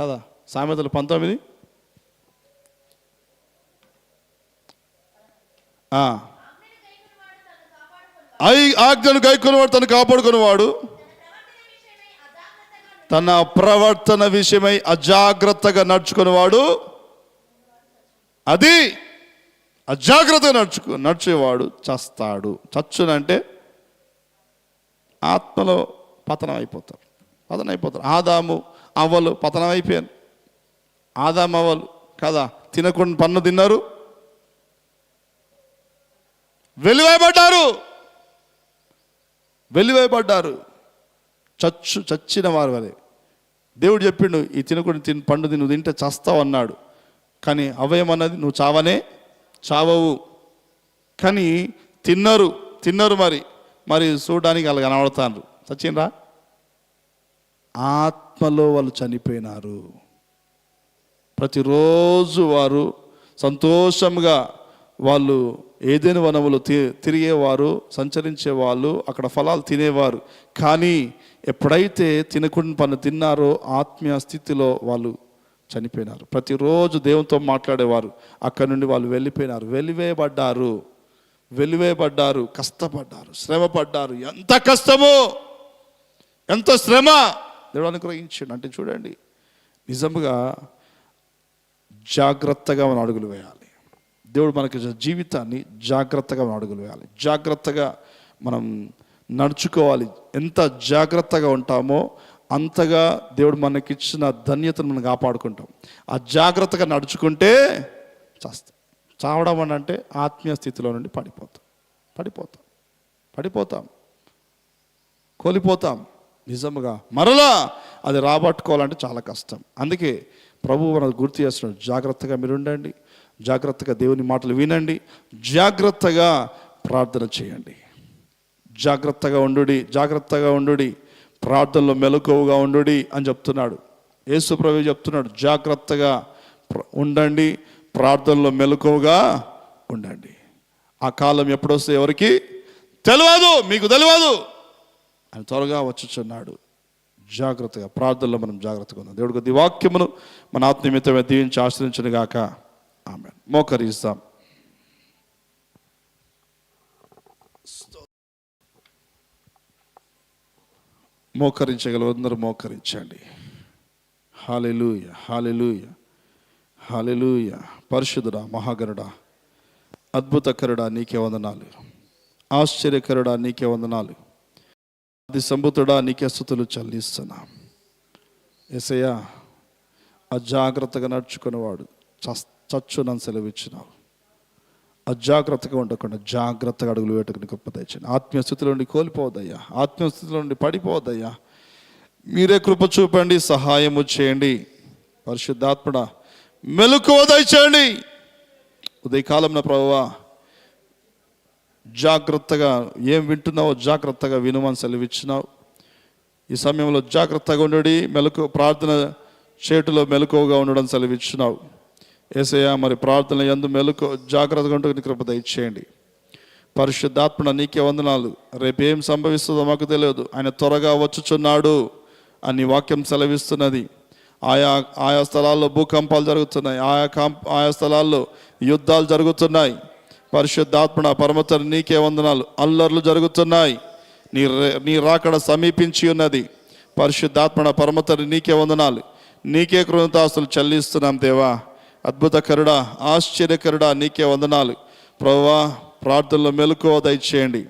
కదా? సామెతలు పంతొమ్మిది. ఐ ఆజ్ఞను గైకొనివాడు తను కాపాడుకునేవాడు. తన ప్రవర్తన విషయమై అజాగ్రత్తగా నడుచుకునేవాడు. అది అజాగ్రత్తగా నడుచుకు నడిచేవాడు చస్తాడు. చచ్చునంటే ఆత్మలో పతనం అయిపోతారు పతనం అయిపోతారు ఆదాము అవ్వలు పతనం అయిపోయాను. ఆదాం అవ్వలు కదా తినకుండా పన్ను తిన్నారు. వెలివేయబడ్డారు. వెలివేయబడ్డారు. చచ్చు చచ్చిన వారు వరే దేవుడు చెప్పిండు ఈ తినకుండా తిని పండు తిను నువ్వు తింటే చస్తావు అన్నాడు. కానీ అవయమన్నది నువ్వు చావనే చావవు. కానీ తిన్నారు తిన్నారు మరి. మరి చూడడానికి వాళ్ళు కనబడతాను చచ్చిండ్రా ఆత్మలో వాళ్ళు చనిపోయినారు. ప్రతిరోజు వారు సంతోషంగా వాళ్ళు ఏదైనా వనములు తి తిరిగేవారు సంచరించేవాళ్ళు అక్కడ ఫలాలు తినేవారు. కానీ ఎప్పుడైతే తినకుండా పని తిన్నారో ఆత్మీయ స్థితిలో వాళ్ళు చనిపోయినారు. ప్రతిరోజు దేవునితో మాట్లాడేవారు. అక్కడి నుండి వాళ్ళు వెళ్ళిపోయినారు. వెలివేయబడ్డారు. వెలివేయబడ్డారు. కష్టపడ్డారు. శ్రమపడ్డారు. ఎంత కష్టమో ఎంత శ్రమ! దేవుడు అనుగ్రహించాడు. అంటే చూడండి నిజంగా జాగ్రత్తగా మనం అడుగులు వేయాలి. దేవుడు మనకి జీవితాన్ని జాగ్రత్తగా మనం అడుగులు వేయాలి. జాగ్రత్తగా మనం నడుచుకోవాలి. ఎంత జాగ్రత్తగా ఉంటామో అంతగా దేవుడు మనకిచ్చిన ధన్యతను మనం కాపాడుకుంటాం. ఆ జాగ్రత్తగా నడుచుకుంటే చస్తాం. చావడం అని అంటే ఆత్మీయ స్థితిలో నుండి పడిపోతాం. పడిపోతాం. పడిపోతాం. కోల్పోతాం. నిజముగా మరలా అది రాబట్టుకోవాలంటే చాలా కష్టం. అందుకే ప్రభు మనకు గుర్తు చేస్తున్నాడు జాగ్రత్తగా మీరు ఉండండి జాగ్రత్తగా దేవుని మాటలు వినండి జాగ్రత్తగా ప్రార్థన చేయండి. జాగ్రత్తగా ఉండుడి జాగ్రత్తగా ఉండుడి ప్రార్థనలో మెలకువగా ఉండుడి అని చెప్తున్నాడు. యేసు ప్రభు చెప్తున్నాడు జాగ్రత్తగా ఉండండి ప్రార్థనలో మెలకువగా ఉండండి. ఆ కాలం ఎప్పుడొస్తే ఎవరికి? తెలియదు మీకు తెలియదు. ఆయన త్వరగా వచ్చుచున్నాడు జాగ్రత్తగా ప్రార్థనలో మనం జాగ్రత్తగా ఉన్నాం దేవుడి కొద్ది వాక్యమును మన ఆత్మీయతమే దీవించి ఆశ్రయించను గాక. ఆమె మోకరిస్తాం మోకరించగల అందరూ మోకరించండి. Hallelujah hallelujah hallelujah. పరిశుద్ధుడా మహాగరుడా అద్భుతకరుడా నీకే వందనాలు. ఆశ్చర్యకరుడా నీకే వందనాలు. అది సంబుతుడా నీకే స్థుతులు చెల్లిస్తున్నా. ఎసయ్యా అజాగ్రత్తగా నడుచుకునేవాడు చస్ చచ్చునని సెలవిచ్చినావు. అజాగ్రత్తగా ఉండకుండా జాగ్రత్తగా అడుగులు వేటకుని గొప్ప దయచండి ఆత్మీయ స్థితిలో నుండి కోల్పోవద్దయ్యా. ఆత్మీయ స్థితిలో నుండి పడిపోవద్దయ్యా. మీరే కృప చూపండి సహాయము చేయండి. పరిశుద్ధాత్మడ మెలకువ దయచేయండి. ఉదయకాలం నా ప్రభువా జాగ్రత్తగా ఏం వింటున్నావో జాగ్రత్తగా వినుమని సెలవిచ్చినావు. ఈ సమయంలో జాగ్రత్తగా ఉండడి మెలకు ప్రార్థన చేటులో మెలకువగా ఉండడం సెలవిచ్చినావు. ఏసయ్య మరి ప్రార్థన ఎందు మెలకు జాగ్రత్తగా ఉంటూ కృప దయచేయండి. పరిశుద్ధాత్మన నీకే వందనాలు. రేపేం సంభవిస్తుందో మాకు తెలియదు. ఆయన త్వరగా వచ్చుచున్నాడు అని వాక్యం సెలవిస్తున్నది. ఆయా ఆయా స్థలాల్లో భూకంపాలు జరుగుతున్నాయి. ఆయా కాం ఆయా స్థలాల్లో యుద్ధాలు జరుగుతున్నాయి. పరిశుద్ధాత్మన పరమతను నీకే వందనాలు. అల్లర్లు జరుగుతున్నాయి. నీ నీ రాకడ సమీపించి ఉన్నది. పరిశుద్ధాత్మన పరమతరి నీకే వందనాలు. నీకే కృతజ్ఞతాస్తులు చెల్లిస్తున్నాం దేవా. అద్భుత అద్భుతకరుడా ఆశ్చర్యకరుడా నీకే వందనాలు. ప్రభా ప్రార్థనలో మెలకువ దయచేయండి.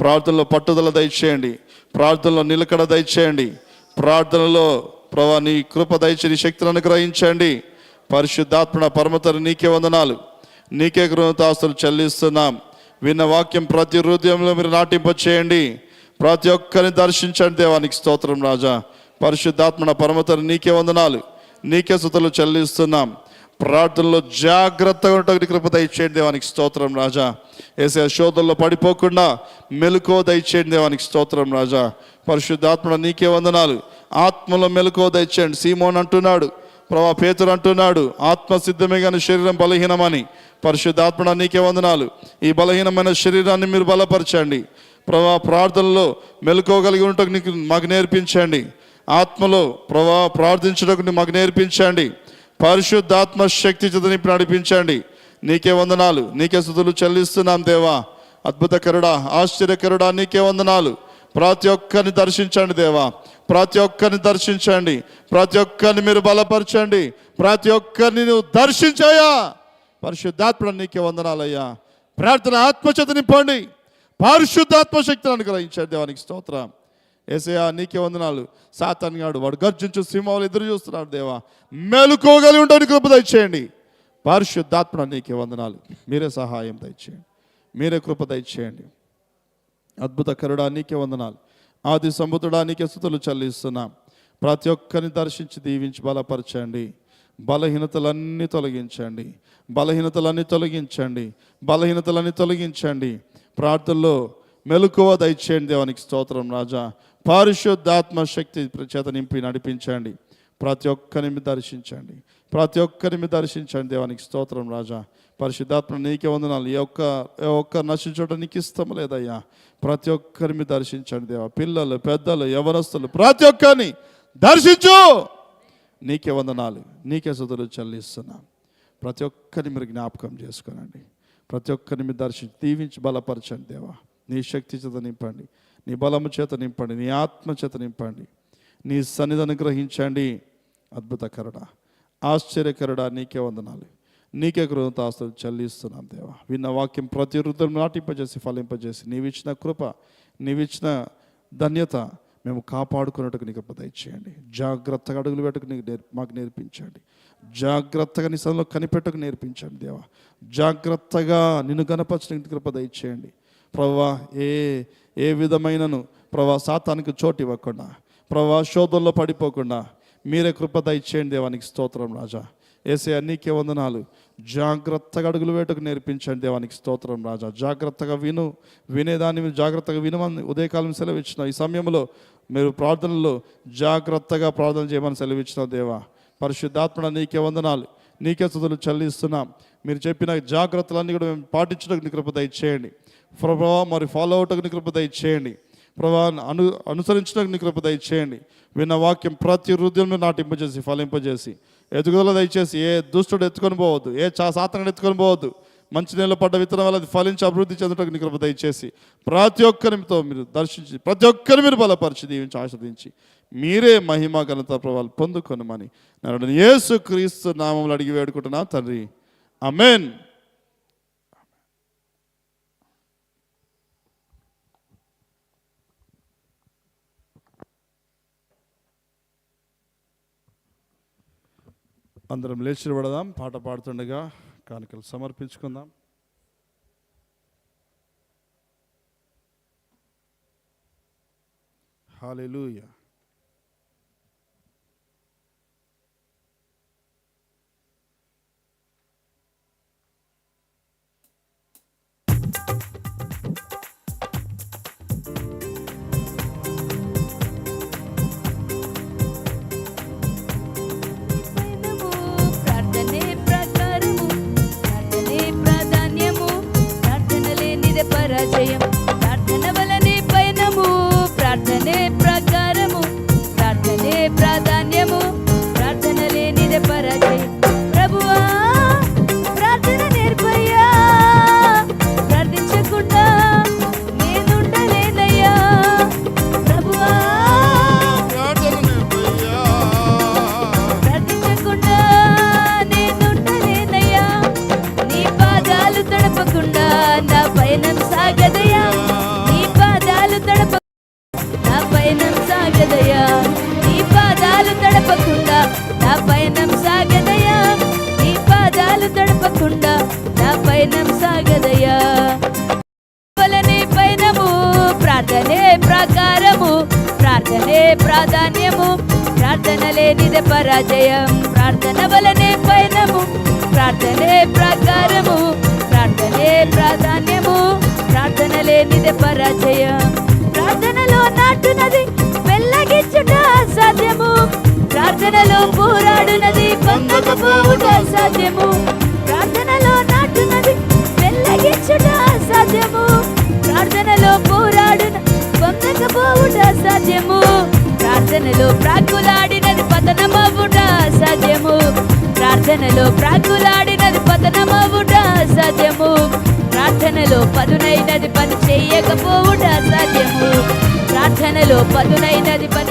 ప్రార్థనలో పట్టుదల దయచేయండి. ప్రార్థనలో నిలకడ దయచేయండి. ప్రార్థనలో ప్రభా నీ కృప దయచి నీ శక్తిని అనుగ్రహించండి. పరిశుద్ధాత్మన పరమతను నీకే వందనాలు. నీకే కృతజ్ఞతాస్తులు చెల్లిస్తున్నాం. విన్న వాక్యం ప్రతి హృదయంలో మీరు నాటింప చేయండి ప్రతి ఒక్కరిని దర్శించండి దేవానికి స్తోత్రం రాజా. పరిశుద్ధాత్మన పరమతను నీకే వందనాలు. నీకే సుతలు చెల్లిస్తున్నాం. ప్రార్థనలో జాగ్రత్తగా ఉండడానికి కృప దయచేయండి దేవానికి స్తోత్రం రాజా. ఏసే శోధనలో పడిపోకుండా మెలుకో దయచేయండి దేవానికి స్తోత్రం రాజా. పరిశుద్ధాత్మన నీకే వందనాలు. ఆత్మలో మెలుకో దయచేయండి. సీమోన్ అంటున్నాడు. ప్రభా పేతురు అంటున్నాడు. ఆత్మ సిద్ధమే కానీ శరీరం బలహీనమని. పరిశుద్ధాత్మడ నీకే వందనాలు. ఈ బలహీనమైన శరీరాన్ని మీరు బలపరచండి. ప్రభా ప్రార్థనలో మెలుకోగలిగి ఉంటకు నీకు మాకు నేర్పించండి. ఆత్మలో ప్రభా ప్రార్థించడానికి మాకు నేర్పించండి. పరిశుద్ధాత్మ శక్తి చేత నింపి నడిపించండి. నీకే వందనాలు. నీకే స్థుతులు చెల్లిస్తున్నాం దేవా. అద్భుతకరుడా ఆశ్చర్యకరుడా నీకే వందనాలు. ప్రతి ఒక్కరిని దర్శించండి దేవా. ప్రతి ఒక్కరిని దర్శించండి. ప్రతి ఒక్కరిని మీరు బలపరచండి. ప్రతి ఒక్కరిని నువ్వు దర్శించాయా పరిశుద్ధాత్మ నీకే వందనాలయ్యా ప్రార్థన ఆత్మచేత నింపండి. పరిశుద్ధాత్మ శక్తిని అనుగ్రహించండి. దేవానికి స్తోత్రం. ఏసయా నీకే వందనాలు. సాతాన్ గాడు వాడు గర్జించు సింహాలు ఎదురు చూస్తున్నాడు దేవా. మెలుకోగలి ఉండని కృప దయచేయండి. పరిశుద్ధాత్మ నీకే వందనాలు. మీరే సహాయం దయచేయండి. మీరే కృప దయచేయండి. అద్భుత కరుడా నీకే వందనాలు. ఆది సముద్రుడా నీకే స్థుతులు చెల్లిస్తున్నాం. ప్రతి ఒక్కరిని దర్శించి దీవించి బలపరచండి. బలహీనతలన్నీ తొలగించండి. బలహీనతలన్నీ తొలగించండి. బలహీనతలన్నీ తొలగించండి. ప్రార్థనలో మెలకువ దయచేయండి దేవానికి స్తోత్రం రాజా. పరిశుద్ధాత్మ శక్తి చేత నింపి నడిపించండి. ప్రతి ఒక్కరిని దర్శించండి. ప్రతి ఒక్కరిని మీద దర్శించండి దేవానికి స్తోత్రం రాజా. పరిశుద్ధాత్మ నీకే వందనాలు. ఏ ఒక్క ఏ ఒక్క నశించడం నీకు ఇష్టం లేదయ్యా. ప్రతి ఒక్కరిని మీద దర్శించండి దేవా. పిల్లలు పెద్దలు యవనస్తులు ప్రతి ఒక్కరిని దర్శించు! నీకే వందనాలు నీకే సుధులు చెల్లిస్తున్నా. ప్రతి ఒక్కరిని మీరు జ్ఞాపకం చేసుకోనండి. ప్రతి ఒక్కరిని మీరు దర్శించి దీవించి బలపరచండి దేవా. నీ శక్తి చేత నింపండి నీ బలము చేత నింపండి నీ ఆత్మ చేత నింపండి. నీ సన్నిధి గ్రహించండి అద్భుతకరుడ ఆశ్చర్యకరుడ నీకే వందనాలు. నీకే కృతజ్ఞతాస్తులు చెల్లిస్తున్నాం దేవా. విన్న వాక్యం ప్రతి హృదయం నాటింపజేసి ఫలింపజేసి నీవిచ్చిన కృప నీవిచ్చిన ధన్యత మేము కాపాడుకున్నట్టుకు నీకు కృప చేయండి జాగ్రత్తగా అడుగులు పెట్టకు నీకు నేర్ మాకు నేర్పించండి. జాగ్రత్తగా నీ సన్నిధిలో కనిపెట్టకు నేర్పించండి దేవా. జాగ్రత్తగా నిన్ను గణపరచడానికి కృప దయచేయండి. ప్రభా ఏ ఏ విధమైనను ప్రభా సాతానికి చోటు ఇవ్వకుండా ప్రభా శోధంలో పడిపోకుండా మీరే కృప దయచేయండి దేవానికి స్తోత్రం రాజా. ఏసే అన్నికే వందనాలు. జాగ్రత్తగా అడుగులు వేటకు నేర్పించండి దేవానికి స్తోత్రం రాజా. జాగ్రత్తగా విను వినేదాన్ని జాగ్రత్తగా వినమని ఉదయకాలం సెలవిచ్చిన ఈ సమయంలో మీరు ప్రార్థనలో జాగ్రత్తగా ప్రార్థన చేయమని సెలవిచ్చిన దేవా. పరిశుద్ధాత్మన నీకే వందనాలు. నీకే స్థుతులు చెల్లిస్తున్నాం. మీరు చెప్పిన జాగ్రత్తలన్నీ కూడా మేము పాటించడానికి నీ కృప దయచేయండి. ప్రభావ మరి ఫాలో అవటకు నీ కృప దయచేయండి. ప్రభా అను అనుసరించడానికి నీ కృప దయచేయండి. విన్న వాక్యం ప్రతి హృదయంలో నాటింపజేసి ఫలింపజేసి ఎదుగుదల దయచేసి ఏ దుష్టుడు ఎత్తుకొని పోవద్దు ఏ చా సాతనడు ఎత్తుకొని పోవద్దు. మంచి నేల పడ్డ విత్తనం వల్ల అది ఫలించి అభివృద్ధి చెందటకు నీ కృప దయచేసి ప్రతి ఒక్కరితో మీరు దర్శించి ప్రతి ఒక్కరి మీరు బలపరిచి దీవించి ఆస్వాదించి మీరే మహిమ ఘనత ప్రభావాలు పొందుకొనమని నన్ను యేసు క్రీస్తు నామంలో అడిగి వేడుకుంటున్నా తండ్రి. అమెన్ అందరం లేచి పడదాం పాట పాడుతుండగా కానుకలు సమర్పించుకుందాం. హాలెలూయా లేనిదే ప్రార్థనే ప్రకారము ప్రార్థనే ప్రాధాన్యము. ప్రార్థన లేనిదే పరాజయం. ప్రార్థన వలనే పయనము. ప్రార్థనే ప్రకారము. ప్రార్థనే ప్రాధాన్యము. ప్రార్థన లేనిదే పరాజయం. ప్రార్థనలో నాటునది వెళ్ళగించుట అసాధ్యము. ప్రార్థనలో పోరాడునది పొందకపోవుట అసాధ్యము. ప్రార్థనలో నాటునది వెళ్ళగించుట అసాధ్యము. ప్రార్థనలో పోరాడున పొందకపోవుట సాధ్యము. ప్రార్థనలో ప్రాకులాడినది పతనమవుట సాధ్యము. ప్రార్థనలో ప్రాకులాడినది పతనమవుట సాధ్యము. ప్రార్థనలో పదునైనది పని చేయకపోవుట సాధ్యము. ప్రార్థనలో పదునైనది పని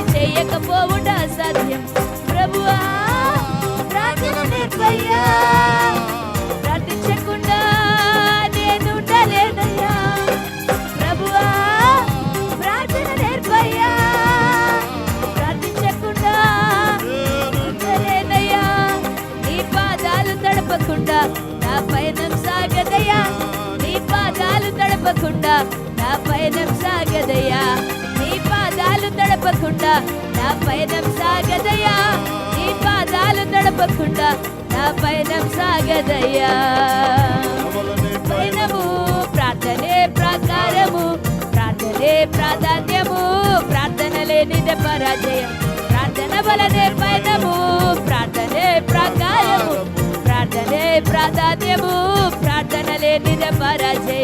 తడపకుండా నా పయనం సాగదయ్యా. నీ పాదాలు తడపకుండా నా పయనం సాగదయ్యా. నీ పాదాలు తడపకుండా నా పయనం సాగదయ్యా. పయనము ప్రార్థనే ప్రకారము ప్రార్థనే ప్రాధాన్యము ప్రార్థన లేనిదే పరాజయం ప్రార్థన వలనే పయనము ప్రార్థనే ప్రకారము ప్రార్థనే ప్రాధాన్యము ప్రార్థన లేనిదే పరాజయం